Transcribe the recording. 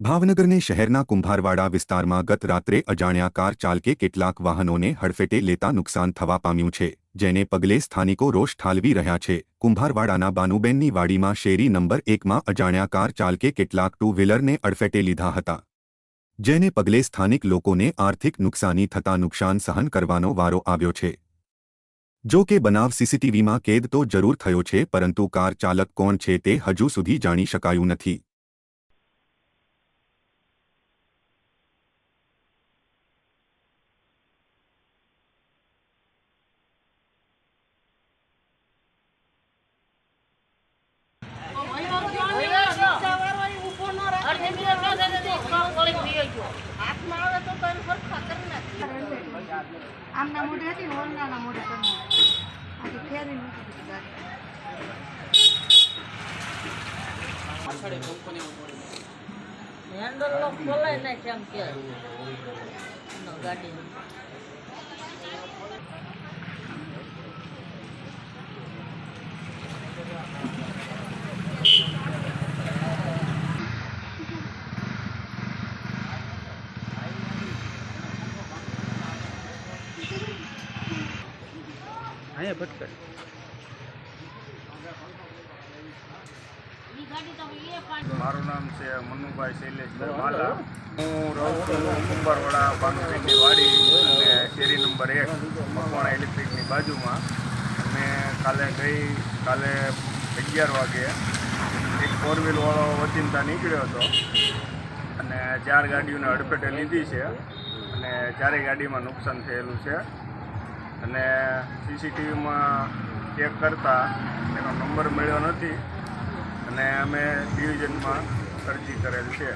ભાવનગરને શહેરના કુંભારવાડા વિસ્તારમાં ગત રાત્રે અજાણ્યા કાર ચાલકે કેટલાક વાહનોને હડફેટે લેતા નુકસાન થવા પામ્યું છે, જેને પગલે સ્થાનિકો રોષ ઠાલવી રહ્યા છે. કુંભારવાડાના બાનુબેનની વાડીમાં શેરી નંબર એકમાં અજાણ્યા કાર ચાલકે કેટલાક ટુ વ્હીલરને અડફેટે લીધા હતા, જેને પગલે સ્થાનિક લોકોને આર્થિક નુકસાની થતા નુકસાન સહન કરવાનો વારો આવ્યો છે. જો કે બનાવ સીસીટીવીમાં કેદ તો જરૂર થયો છે, પરંતુ કાર ચાલક કોણ છે તે હજુ સુધી જાણી શકાયું નથી. આમના મોઢે હતી ને મોઢે કરી આજે ફેરી મૂકી હેન્ડલ નો ખોલાય ને કેમ કે. ગાડી અહીંયા ભટકાય. મારું નામ છે મનુભાઈ શૈલેષ હું રહું છું કુંભારવાડા ભાનુભાઈની વાડી અને શેરી નંબર એક મકવાણા ઇલેક્ટ્રિકની બાજુમાં અને કાલે ગઈ, કાલે અગિયાર વાગે એક ફોર વ્હીલવાળો વચિંતા નીકળ્યો હતો. અને ચાર ગાડીઓને અડફેટે લીધી છે. અને ચારેય ગાડીમાં નુકસાન થયેલું છે. અને સીસીટીવીમાં ચેક કરતાં એનો નંબર મળ્યો નથી. અને અમે ડિવિઝનમાં અરજી કરેલ છે.